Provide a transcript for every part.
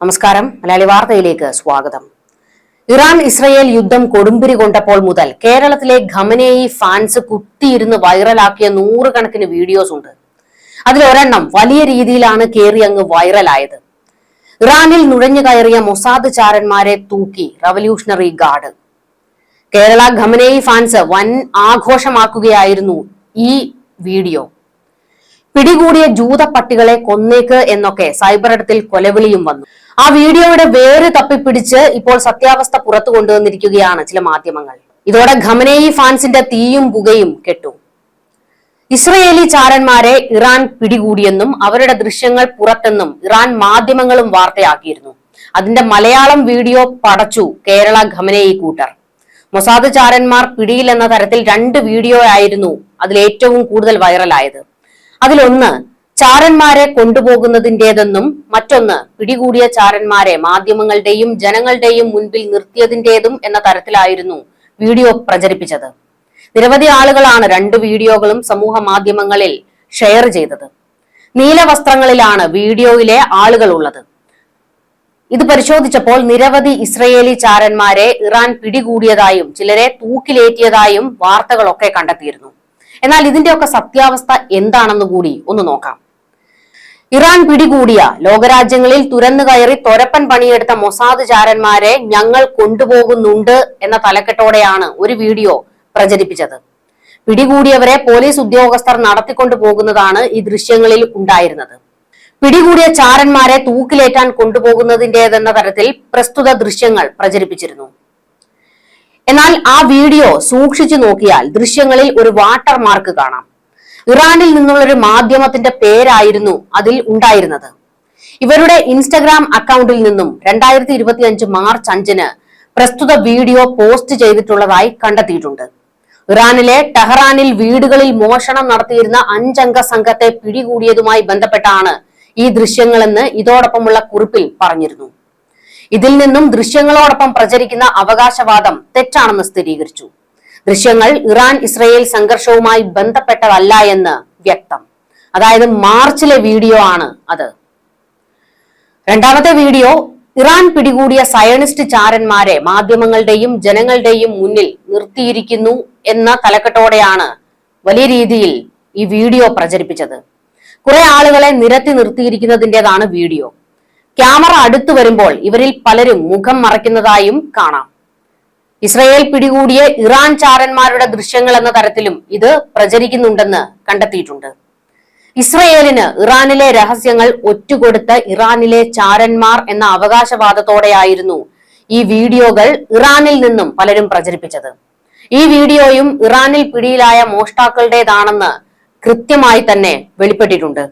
നമസ്കാരം. മലയാളി വാർത്തയിലേക്ക് സ്വാഗതം. ഇറാൻ ഇസ്രയേൽ യുദ്ധം കൊടുമ്പിരി കൊണ്ടപ്പോൾ മുതൽ കേരളത്തിലെ ഖമനേയി ഫാൻസ് കുത്തിയിരുന്ന് വൈറലാക്കിയ നൂറുകണക്കിന് വീഡിയോസ് ഉണ്ട്. അതിലൊരെണ്ണം വലിയ രീതിയിലാണ് കേറി അങ്ങ് വൈറലായത്. ഇറാനിൽ നുഴഞ്ഞു കയറിയ മൊസാദ് ചാരന്മാരെ തൂക്കി revolutionary guard. Kerala Khamenei fans വൻ ആഘോഷമാക്കുകയായിരുന്നു ഈ വീഡിയോ. പിടികൂടിയ ജൂത പട്ടികളെ കൊന്നേക്ക് എന്നൊക്കെ സൈബർ ഇടത്തിൽ കൊലവിളിയും വന്നു. ആ വീഡിയോയുടെ വേര് തപ്പിപ്പിടിച്ച് ഇപ്പോൾ സത്യാവസ്ഥ പുറത്തു കൊണ്ടുവന്നിരിക്കുകയാണ് ചില മാധ്യമങ്ങൾ. ഇതോടെ ഖമനേയി ഫാൻസിന്റെ തീയും പുകയും കെട്ടു. ഇസ്രയേലി ചാരന്മാരെ ഇറാൻ പിടികൂടിയെന്നും അവരുടെ ദൃശ്യങ്ങൾ പുറത്തെന്നും ഇറാൻ മാധ്യമങ്ങളും വാർത്തയാക്കിയിരുന്നു. അതിന്റെ മലയാളം വീഡിയോ പടച്ചു കേരള ഖമനേയി കൂട്ടർ. മൊസാദ് ചാരന്മാർ പിടിയിലെന്ന തരത്തിൽ രണ്ട് വീഡിയോ ആയിരുന്നു അതിൽ ഏറ്റവും കൂടുതൽ വൈറലായത്. അതിലൊന്ന് ചാരന്മാരെ കൊണ്ടുപോകുന്നതിന്റെതെന്നും മറ്റൊന്ന് പിടികൂടിയ ചാരന്മാരെ മാധ്യമങ്ങളുടെയും ജനങ്ങളുടെയും മുൻപിൽ നിർത്തിയതിന്റെതും എന്ന തരത്തിലായിരുന്നു വീഡിയോ പ്രചരിപ്പിച്ചത്. നിരവധി ആളുകളാണ് രണ്ട് വീഡിയോകളും സമൂഹ മാധ്യമങ്ങളിൽ ഷെയർ ചെയ്തത്. നീല വസ്ത്രങ്ങളിലാണ് വീഡിയോയിലെ ആളുകൾ ഉള്ളത്. ഇത് പരിശോധിച്ചപ്പോൾ നിരവധി ഇസ്രയേലി ചാരന്മാരെ ഇറാൻ പിടികൂടിയതായും ചിലരെ തൂക്കിലേറ്റിയതായും വാർത്തകളൊക്കെ കണ്ടെത്തിയിരുന്നു. എന്നാൽ ഇതിന്റെയൊക്കെ സത്യാവസ്ഥ എന്താണെന്ന് കൂടി ഒന്ന് നോക്കാം. ഇറാൻ പിടികൂടിയ ലോകരാജ്യങ്ങളിൽ തുരന്നു കയറി തൊരപ്പൻ പണിയെടുത്ത മൊസാദ് ചാരന്മാരെ ഞങ്ങൾ കൊണ്ടുപോകുന്നുണ്ട് എന്ന തലക്കെട്ടോടെയാണ് ഒരു വീഡിയോ പ്രചരിപ്പിച്ചത്. പിടികൂടിയവരെ പോലീസ് ഉദ്യോഗസ്ഥർ നടത്തിക്കൊണ്ടു പോകുന്നതാണ് ഈ ദൃശ്യങ്ങളിൽ ഉണ്ടായിരുന്നത്. പിടികൂടിയ ചാരന്മാരെ തൂക്കിലേറ്റാൻ കൊണ്ടുപോകുന്നതിന്റേതെന്ന തരത്തിൽ പ്രസ്തുത ദൃശ്യങ്ങൾ പ്രചരിപ്പിച്ചിരുന്നു. എന്നാൽ ആ വീഡിയോ സൂക്ഷിച്ചു നോക്കിയാൽ ദൃശ്യങ്ങളിൽ ഒരു വാട്ടർ മാർക്ക് കാണാം. ഇറാനിൽ നിന്നുള്ള ഒരു മാധ്യമത്തിന്റെ പേരായിരുന്നു അതിൽ ഉണ്ടായിരുന്നത്. ഇവരുടെ ഇൻസ്റ്റഗ്രാം അക്കൗണ്ടിൽ നിന്നും രണ്ടായിരത്തി ഇരുപത്തി അഞ്ച് മാർച്ച് അഞ്ചിന് പ്രസ്തുത വീഡിയോ പോസ്റ്റ് ചെയ്തിട്ടുള്ളതായി കണ്ടെത്തിയിട്ടുണ്ട്. ഇറാനിലെ ടെഹ്റാനിൽ വീടുകളിൽ മോഷണം നടത്തിയിരുന്ന അഞ്ചംഗ സംഘത്തെ പിടികൂടിയതുമായി ബന്ധപ്പെട്ടാണ് ഈ ദൃശ്യങ്ങളെന്ന് ഇതോടൊപ്പമുള്ള കുറിപ്പിൽ പറഞ്ഞിരുന്നു. ഇതിൽ നിന്നും ദൃശ്യങ്ങളോടൊപ്പം പ്രചരിക്കുന്ന അവകാശവാദം തെറ്റാണെന്ന് സ്ഥിരീകരിച്ചു. ദൃശ്യങ്ങൾ ഇറാൻ ഇസ്രയേൽ സംഘർഷവുമായി ബന്ധപ്പെട്ടതല്ല എന്ന് വ്യക്തം. അതായത് മാർച്ചിലെ വീഡിയോ ആണ് അത്. രണ്ടാമത്തെ വീഡിയോ ഇറാൻ പിടികൂടിയ സയണിസ്റ്റ് ചാരന്മാരെ മാധ്യമങ്ങളുടെയും ജനങ്ങളുടെയും മുന്നിൽ നിർത്തിയിരിക്കുന്നു എന്ന തലക്കെട്ടോടെയാണ് വലിയ രീതിയിൽ ഈ വീഡിയോ പ്രചരിപ്പിച്ചത്. കുറെ ആളുകളെ നിരത്തി നിർത്തിയിരിക്കുന്നതിന്റെതാണ് വീഡിയോ. ക്യാമറ അടുത്തു വരുമ്പോൾ ഇവരിൽ പലരും മുഖം മറയ്ക്കുന്നതായും കാണാം. ഇസ്രയേൽ പിടികൂടിയ ഇറാൻ ചാരന്മാരുടെ ദൃശ്യങ്ങൾ എന്ന തരത്തിലും ഇത് പ്രചരിക്കുന്നുണ്ടെന്ന് കണ്ടെത്തിയിട്ടുണ്ട്. ഇസ്രയേലിന് ഇറാനിലെ രഹസ്യങ്ങൾ ഒറ്റുകൊടുത്ത ഇറാനിലെ ചാരന്മാർ എന്ന അവകാശവാദത്തോടെയായിരുന്നു ഈ വീഡിയോകൾ ഇറാനിൽ നിന്നും പലരും പ്രചരിപ്പിച്ചത്. ഈ വീഡിയോയും ഇറാനിൽ പിടിയിലായ മോഷ്ടാക്കളുടേതാണെന്ന് കൃത്യമായി തന്നെ വെളിപ്പെട്ടിട്ടുണ്ട്.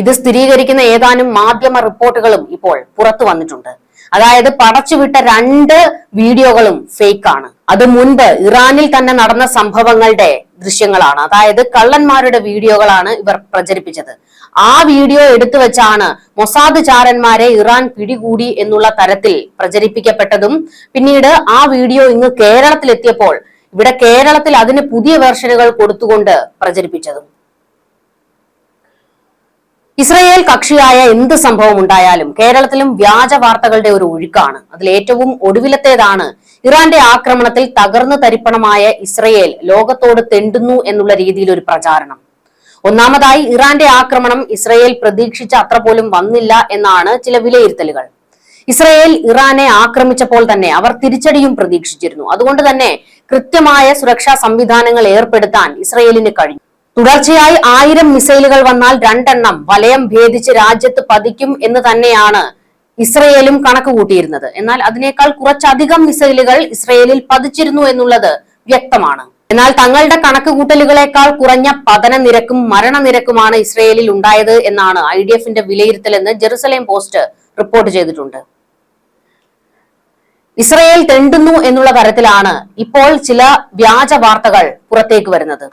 ഇത് സ്ഥിരീകരിക്കുന്ന ഏതാനും മാധ്യമ റിപ്പോർട്ടുകളും ഇപ്പോൾ പുറത്തു വന്നിട്ടുണ്ട്. അതായത് പടച്ചുവിട്ട രണ്ട് വീഡിയോകളും ഫേക്കാണ്. അത് മുൻപ് ഇറാനിൽ തന്നെ നടന്ന സംഭവങ്ങളുടെ ദൃശ്യങ്ങളാണ്. അതായത് കള്ളന്മാരുടെ വീഡിയോകളാണ് ഇവർ പ്രചരിപ്പിച്ചത്. ആ വീഡിയോ എടുത്തു വെച്ചാണ് മൊസാദ് ചാരന്മാരെ ഇറാൻ പിടികൂടി എന്നുള്ള തരത്തിൽ പ്രചരിപ്പിക്കപ്പെട്ടതും പിന്നീട് ആ വീഡിയോ ഇങ്ങ് കേരളത്തിലെത്തിയപ്പോൾ ഇവിടെ കേരളത്തിൽ അതിന് പുതിയ വേർഷനുകൾ കൊടുത്തുകൊണ്ട് പ്രചരിപ്പിച്ചതും. ഇസ്രയേൽ കക്ഷിയായ എന്ത് സംഭവം ഉണ്ടായാലും കേരളത്തിലും വ്യാജ വാർത്തകളുടെ ഒരു ഒഴുക്കാണ്. അതിൽ ഏറ്റവും ഒടുവിലത്തേതാണ് ഇറാന്റെ ആക്രമണത്തിൽ തകർന്നു തരിപ്പണമായ ഇസ്രയേൽ ലോകത്തോട് തെണ്ടുന്നു എന്നുള്ള രീതിയിൽ ഒരു പ്രചാരണം. ഒന്നാമതായി ഇറാന്റെ ആക്രമണം ഇസ്രയേൽ പ്രതീക്ഷിച്ച അത്ര പോലും വന്നില്ല എന്നാണ് ചില വിലയിരുത്തലുകൾ. ഇസ്രയേൽ ഇറാനെ ആക്രമിച്ചപ്പോൾ തന്നെ അവർ തിരിച്ചടിയും പ്രതീക്ഷിച്ചിരുന്നു. അതുകൊണ്ട് തന്നെ കൃത്യമായ സുരക്ഷാ സംവിധാനങ്ങൾ ഏർപ്പെടുത്താൻ ഇസ്രയേലിന് കഴിഞ്ഞു. തുടർച്ചയായി ആയിരം മിസൈലുകൾ വന്നാൽ രണ്ടെണ്ണം വലയം ഭേദിച്ച് രാജ്യത്ത് പതിക്കും എന്ന് തന്നെയാണ് ഇസ്രയേലും കണക്കുകൂട്ടിയിരുന്നത് എന്നാൽ അതിനേക്കാൾ കുറച്ചധികം മിസൈലുകൾ ഇസ്രയേലിൽ പതിച്ചിരുന്നു എന്നുള്ളത് വ്യക്തമാണ്. എന്നാൽ തങ്ങളുടെ കണക്ക് കൂട്ടലുകളെക്കാൾ കുറഞ്ഞ പതന നിരക്കും മരണനിരക്കുമാണ് ഇസ്രയേലിൽ ഉണ്ടായത് എന്നാണ് ഐ ഡി എഫിന്റെ വിലയിരുത്തലെന്ന് ജെറുസലേം പോസ്റ്റ് റിപ്പോർട്ട് ചെയ്തിട്ടുണ്ട്. ഇസ്രയേൽ തെണ്ടുന്നു എന്നുള്ള തരത്തിലാണ് ഇപ്പോൾ ചില വ്യാജ വാർത്തകൾ പുറത്തേക്ക് വരുന്നത്.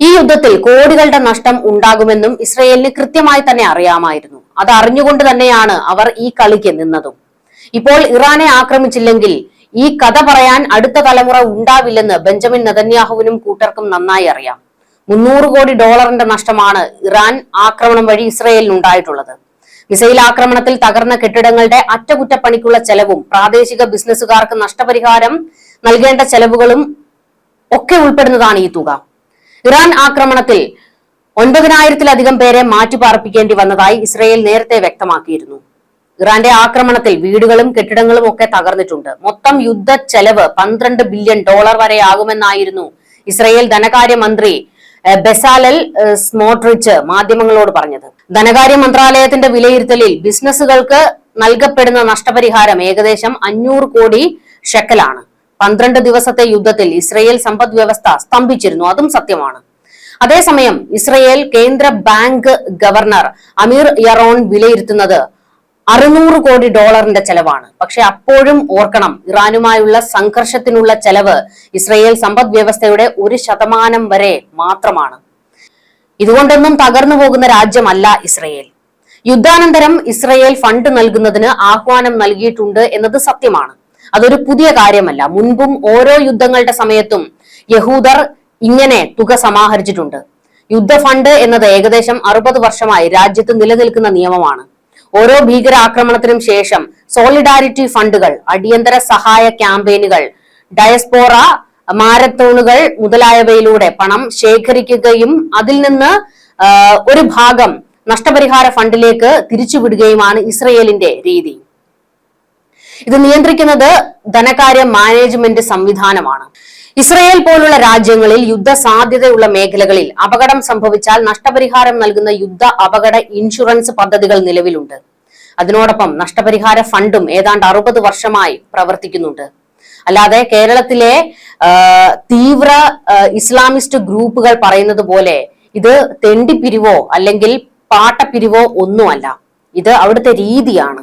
ഈ യുദ്ധത്തിൽ കോടികളുടെ നഷ്ടം ഉണ്ടാകുമെന്നും ഇസ്രയേലിന് കൃത്യമായി തന്നെ അറിയാമായിരുന്നു. അത് അറിഞ്ഞുകൊണ്ട് തന്നെയാണ് അവർ ഈ കളിക്ക് നിന്നതും. ഇപ്പോൾ ഇറാനെ ആക്രമിച്ചില്ലെങ്കിൽ ഈ കഥ പറയാൻ അടുത്ത തലമുറ ഉണ്ടാവില്ലെന്ന് ബെഞ്ചമിൻ നതന്യാഹുവിനും കൂട്ടർക്കും നന്നായി അറിയാം. മുന്നൂറ് കോടി ഡോളറിന്റെ നഷ്ടമാണ് ഇറാൻ ആക്രമണം വഴി ഇസ്രയേലിന് ഉണ്ടായിട്ടുള്ളത്. മിസൈൽ ആക്രമണത്തിൽ തകർന്ന കെട്ടിടങ്ങളുടെ അറ്റകുറ്റപ്പണിക്കുള്ള ചെലവും പ്രാദേശിക ബിസിനസ്സുകാർക്ക് നഷ്ടപരിഹാരം നൽകേണ്ട ചെലവുകളും ഒക്കെ ഉൾപ്പെടുന്നതാണ് ഈ തുക. ഇറാൻ ആക്രമണത്തിൽ ഒൻപതിനായിരത്തിലധികം പേരെ മാറ്റിപ്പാർപ്പിക്കേണ്ടി വന്നതായി ഇസ്രയേൽ നേരത്തെ വ്യക്തമാക്കിയിരുന്നു. ഇറാന്റെ ആക്രമണത്തിൽ വീടുകളും കെട്ടിടങ്ങളും ഒക്കെ തകർന്നിട്ടുണ്ട്. മൊത്തം യുദ്ധ ചെലവ് പന്ത്രണ്ട് ബില്യൺ ഡോളർ വരെ ആകുമെന്നായിരുന്നു ഇസ്രയേൽ ധനകാര്യമന്ത്രി ബെസാലൽ സ്മോട്രിച്ച് മാധ്യമങ്ങളോട് പറഞ്ഞത്. ധനകാര്യ മന്ത്രാലയത്തിന്റെ വിലയിരുത്തലിൽ ബിസിനസ്സുകൾക്ക് നൽകപ്പെടുന്ന നഷ്ടപരിഹാരം ഏകദേശം അഞ്ഞൂറ് കോടി ഷെക്കലാണ്. പന്ത്രണ്ട് ദിവസത്തെ യുദ്ധത്തിൽ ഇസ്രയേൽ സമ്പദ് വ്യവസ്ഥ സ്തംഭിച്ചിരുന്നു. അതും സത്യമാണ്. അതേസമയം ഇസ്രയേൽ കേന്ദ്ര ബാങ്ക് ഗവർണർ അമീർ യറോൺ വിലയിരുത്തുന്നത് അറുന്നൂറ് കോടി ഡോളറിന്റെ ചെലവാണ്. പക്ഷെ അപ്പോഴും ഓർക്കണം ഇറാനുമായുള്ള സംഘർഷത്തിനുള്ള ചെലവ് ഇസ്രയേൽ സമ്പദ് വ്യവസ്ഥയുടെ ഒരു ശതമാനം വരെ മാത്രമാണ്. ഇതുകൊണ്ടൊന്നും തകർന്നു പോകുന്ന രാജ്യമല്ല ഇസ്രയേൽ. യുദ്ധാനന്തരം ഇസ്രയേൽ ഫണ്ട് നൽകുന്നതിന് ആഹ്വാനം നൽകിയിട്ടുണ്ട് എന്നത് സത്യമാണ്. അതൊരു പുതിയ കാര്യമല്ല. മുൻപും ഓരോ യുദ്ധങ്ങളുടെ സമയത്തും യഹൂദർ ഇങ്ങനെ തുക സമാഹരിച്ചിട്ടുണ്ട്. യുദ്ധ ഫണ്ട് എന്നത് ഏകദേശം അറുപത് വർഷമായി രാജ്യത്ത് നിലനിൽക്കുന്ന നിയമമാണ്. ഓരോ ഭീകരാക്രമണത്തിനും ശേഷം സോളിഡാരിറ്റി ഫണ്ടുകൾ അടിയന്തര സഹായ ക്യാമ്പയിനുകൾ ഡയസ്പോറ മാരത്തോണുകൾ മുതലായവയിലൂടെ പണം ശേഖരിക്കുകയും അതിൽ നിന്ന് ഒരു ഭാഗം നഷ്ടപരിഹാര ഫണ്ടിലേക്ക് തിരിച്ചുവിടുകയുമാണ് ഇസ്രയേലിന്റെ രീതി. ഇത് നിയന്ത്രിക്കുന്നത് ധനകാര്യ മാനേജ്മെന്റ് സംവിധാനമാണ്. ഇസ്രയേൽ പോലുള്ള രാജ്യങ്ങളിൽ യുദ്ധ സാധ്യതയുള്ള മേഖലകളിൽ അപകടം സംഭവിച്ചാൽ നഷ്ടപരിഹാരം നൽകുന്ന യുദ്ധ അപകട ഇൻഷുറൻസ് പദ്ധതികൾ നിലവിലുണ്ട്. അതിനോടൊപ്പം നഷ്ടപരിഹാര ഫണ്ടും ഏതാണ്ട് അറുപത് വർഷമായി പ്രവർത്തിക്കുന്നുണ്ട്. അല്ലാതെ കേരളത്തിലെ തീവ്ര ഇസ്ലാമിസ്റ്റ് ഗ്രൂപ്പുകൾ പറയുന്നത് പോലെ ഇത് തെണ്ടിപ്പിരിവോ അല്ലെങ്കിൽ പാട്ടപ്പിരിവോ ഒന്നുമല്ല. ഇത് അവിടുത്തെ രീതിയാണ്.